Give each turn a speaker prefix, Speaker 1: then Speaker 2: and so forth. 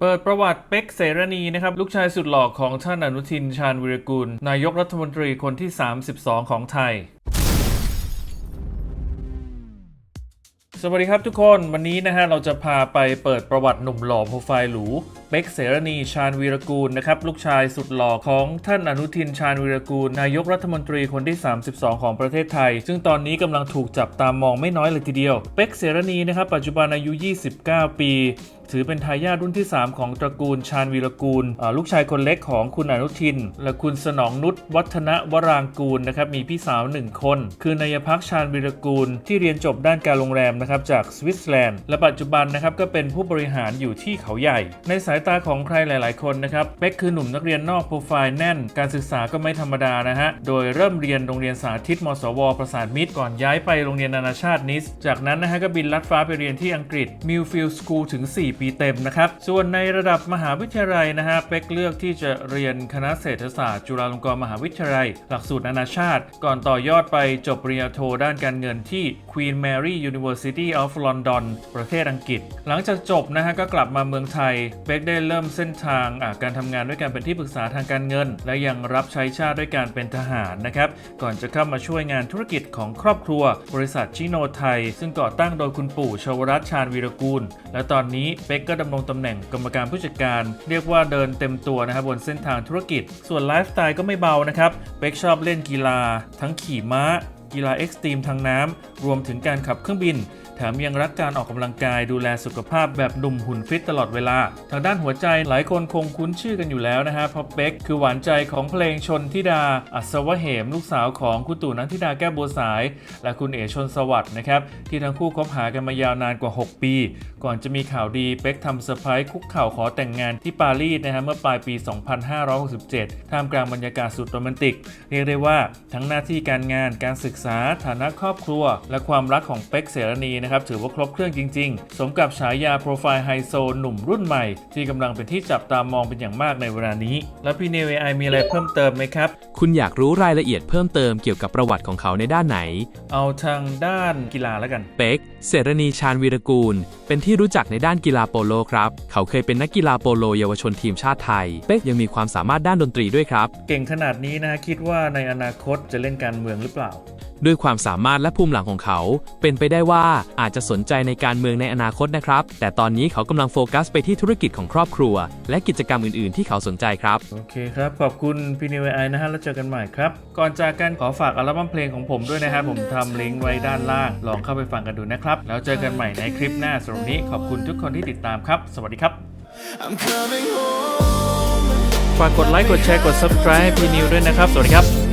Speaker 1: เปิดประวัติเป็กเสรณีนะครับ ลูกชายสุดหล่อของท่านอนุทินชาญวิรกูลนายกรัฐมนตรีคนที่ 32 ของไทย สวัสดีครับทุกคนวันนี้นะฮะเราจะพาไปเปิดประวัติหนุ่มหล่อโปรไฟล์หรูเป็กเสรณีชาญวีรกูลนะครับลูกชายสุดหล่อของท่านอนุทินชาญวีรกูล นายกรัฐมนตรีคนที่ 32 ของประเทศไทย ซึ่งตอนนี้กำลังถูกจับตามองไม่น้อยเลยทีเดียวเป็กเสรณีนะครับปัจจุบันอายุ 29 ปี ถือเป็นทายาทรุ่นที่ 3 ของตระกูลชาญวีรกูล ลูกชายคนเล็กของคุณอนุทิน และคุณสนองนุชวัฒนวรางกูลนะครับมีพี่สาว 1 คน คือนายพักชาญวีรกูล ที่เรียนจบด้านการโรงแรมนะครับจากสวิตเซอร์แลนด์และปัจจุบันนะครับก็เป็นผู้บริหารอยู่ที่เขาใหญ่ ในสายตาของใครหลาย ๆ คนนะครับเป็กคือหนุ่มนักเรียนนอกโปรไฟล์แน่น การศึกษาก็ไม่ธรรมดานะฮะโดยเริ่มเรียนโรงเรียนสาธิตมสว ประสานมิตรก่อนย้ายไปโรงเรียนนานาชาตินิส จากนั้นนะฮะก็บินลัดฟ้าไปเรียนที่อังกฤษมิลฟิลด์สคูลถึง 4ปีเต็มนะครับ ส่วนในระดับมหาวิทยาลัยนะฮะเป็กเลือกที่จะเรียนคณะเศรษฐศาสตร์จุฬาลงกรณ์มหาวิทยาลัย หลักสูตรนานาชาติ ก่อนต่อยอดไปจบปริญญาโทด้านการเงินที่ Queen Mary University of London ประเทศอังกฤษ หลังจากจบนะฮะก็กลับมาเมืองไทยเป็กได้เริ่มเส้นทางการทำงานด้วยการเป็นที่ปรึกษาทางการเงิน และยังรับใช้ชาติด้วยการเป็นทหารนะครับก่อนจะเข้ามาช่วยงานธุรกิจของครอบครัว บริษัทชิโนไทย ซึ่งก่อตั้งโดยคุณปู่ชวรัตชาญวีรกูล และตอนนี้เป็กก็ดำรงตำแหน่งกรรมการผู้จัดการ เรียกว่าเดินเต็มตัวนะครับบนเส้นทางธุรกิจ ส่วนไลฟ์สไตล์ก็ไม่เบานะครับเป็กชอบเล่นกีฬา ทั้งขี่ม้า กีฬาเอ็กซ์ตรีมทางน้ำ รวมถึงการขับเครื่องบิน แถมยังรักการออกกำลังกายดูแลสุขภาพแบบหนุ่มหุ่นฟิตตลอดเวลา ทางด้านหัวใจหลายคนคงคุ้นชื่อกันอยู่แล้วนะฮะเพราะเป็กคือหวานใจของเพลงชนทิดา อัศวเหม ลูกสาวของคุณตู่นันทิดาแก้วบัวสาย และคุณเอ๋ชนสวัสด์นะครับที่ทั้งคู่คบหากันมายาวนานกว่า 6 ปี ก่อนจะมีข่าวดีเป็กทำเซอร์ไพรส์คุกเข่าขอแต่งงานที่ปารีสนะฮะเมื่อปลายปี 2567 ท่ามกลางบรรยากาศสุดโรแมนติก เรียกได้ว่าทั้งหน้าที่การงานการศึกษาฐานะครอบครัว และความรักของเป็กเสรณีนะครับถือว่าครบเครื่องจริง ๆ สมกับฉายาโปรไฟล์ไฮโซหนุ่มรุ่นใหม่ ที่กำลังเป็นที่จับตามองเป็นอย่างมากในเวลานี้ แล้วพี่เนวไอมีอะไรเพิ่มเติมไหมครับ
Speaker 2: คุณอยากรู้รายละเอียดเพิ่มเติมเกี่ยวกับประวัติของเขาในด้านไหน
Speaker 1: เอาทางด้านกีฬาแล้วกัน
Speaker 2: เป็กเสรณีชาญวีรกูล เป็นที่รู้จักในด้านกีฬาโปโลครับ เขาเคยเป็นนักกีฬาโปโลเยาวชนทีมชาติไทย เป็กยังมีความสามารถด้านดนตรีด้วยครับ
Speaker 1: เก่งขนาดนี้นะฮะคิดว่าในอนาคตจะเล่นการเมืองหรือเปล่า
Speaker 2: ด้วยความสามารถและภูมิหลังของเขา เป็นไปได้ว่าอาจจะสนใจในการเมืองในอนาคตนะครับ แต่ตอนนี้เขากำลังโฟกัสไปที่ธุรกิจของครอบครัว และกิจกรรมอื่น ๆ ที่เขาสนใจครับ
Speaker 1: โอเคครับ ขอบคุณพี่นิวไอนะฮะ แล้วเจอกันใหม่ครับ ก่อนจากกันขอฝากอัลบั้มเพลงของผมด้วยนะครับ ผมทำลิงก์ไว้ด้านล่าง ลองเข้าไปฟังกันดูนะครับ แล้วเจอกันใหม่ในคลิปหน้าสำหรับวันนี้ขอบคุณทุกคนที่ติดตามครับ สวัสดีครับ
Speaker 3: I'm coming home.
Speaker 1: ฝากกดไลค์ กดแชร์ กด subscribe ให้พี่นิวด้วยนะครับ สวัสดีครับ